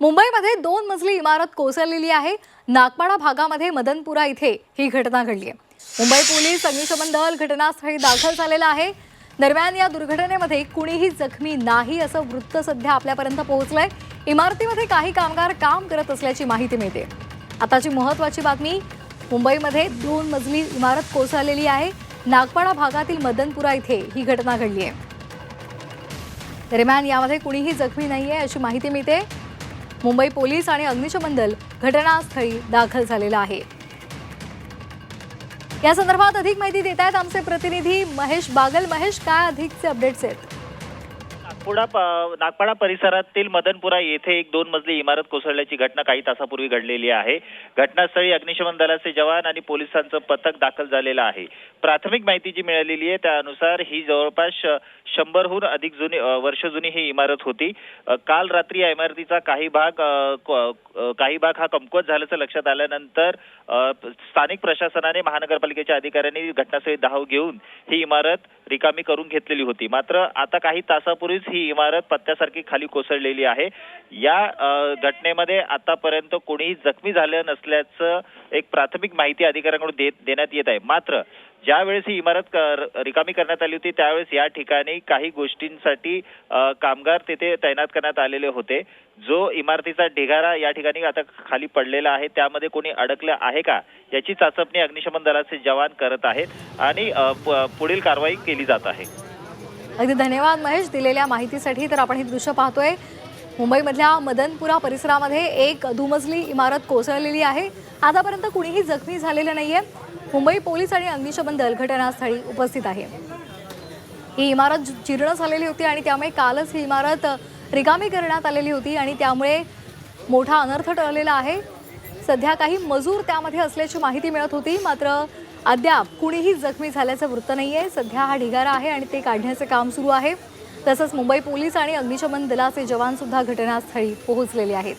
मुंबईमध्ये दोन मजली इमारत कोसळलेली आहे. नागपाडा भागामध्ये मदनपुरा इथे ही घटना घडली आहे. मुंबई पोलीस अग्निशमन दल घटनास्थळी दाखल झालेला आहे. दरम्यान या दुर्घटनेमध्ये कुणीही जखमी नाही असं वृत्त सध्या आपल्यापर्यंत पोहोचलंय. इमारतीमध्ये काही कामगार काम करत असल्याची माहिती मिळते. आताची महत्वाची बातमी मुंबईमध्ये दोन मजली इमारत कोसळलेली आहे. नागपाडा भागातील मदनपुरा इथे ही घटना घडली आहे. दरम्यान यामध्ये कुणीही जखमी नाही आहे अशी माहिती मिळते. मुंबई पोलीस आणि अग्निशमन दल घटनास्थळी दाखल झालेलं आहे. या संदर्भात अधिक माहिती देत आहेत आमचे प्रतिनिधी महेश बागल. महेश काय अधिकचे अपडेट्स आहेत? नागपुडा नागपाडा परिसरातील मदनपुरा येथे एक दोन मजली इमारत कोसळल्याची घटना काही तासापूर्वी घडलेली आहे. घटनास्थळी अग्निशमन दलाचे जवान आणि पोलिसांचं पथक दाखल झालेलं आहे. प्राथमिक माहिती जी मिळालेली आहे त्यानुसार ही जवळपास शंभरहून अधिक जुनी वर्ष जुनी ही इमारत होती. काल रात्री या इमारतीचा काही भाग काही भाग हा कमकुवत झाल्याचं लक्षात आल्यानंतर स्थानिक प्रशासनाने महानगरपालिकेच्या अधिकाऱ्यांनी घटनास्थळी धाव घेऊन ही इमारत रिकामी करून घेतलेली होती. मात्र आता काही तासापूर्वीच ही इमारत पत्त्यासारखी खाली कोसळलेली आहे. या घटनेमध्ये आतापर्यंत कोणीही जखमी झालं नसल्याचं एक प्राथमिक माहिती अधिकाऱ्यांकडून देत देण्यात येत आहे. मात्र ज्यावेळेस ही इमारत रिकामी करण्यात आली होती त्यावेळेस या ठिकाणी काही गोष्टींसाठी कामगार तेथे तैनात करण्यात आलेले होते. जो इमारतीचा ढिगारा या ठिकाणी आता खाली पडलेला आहे त्यामध्ये कोणी अडकलं आहे का याची चाचपणी अग्निशमन दलाचे जवान करत आहेत आणि पुढील कारवाई केली जात आहे. अगदी धन्यवाद महेश दिलेल्या माहितीसाठी. तर आपण हे दृश्य पाहतोय. मुंबईमधल्या मदनपुरा परिसरामध्ये एक दुमजली इमारत कोसळलेली आहे. आतापर्यंत कुणीही जखमी झालेलं नाहीये. मुंबई पोलीस आणि अग्निशमन दल घटनास्थळी उपस्थित आहे. ही इमारत जीर्ण झालेली होती आणि त्यामुळे कालच ही इमारत रिकामी करण्यात आलेली होती आणि त्यामुळे मोठा अनर्थ टळलेला आहे. सध्या काही मजूर त्यामध्ये असल्याची माहिती मिळत होती. मात्र अद्याप कुणीही जखमी झाल्याचं वृत्त नाही आहे सध्या हा ढिगारा आहे आणि ते काढण्याचे काम सुरू आहे. तसंच मुंबई पोलीस आणि अग्निशमन दलाचे जवानसुद्धा घटनास्थळी पोहोचलेले आहेत.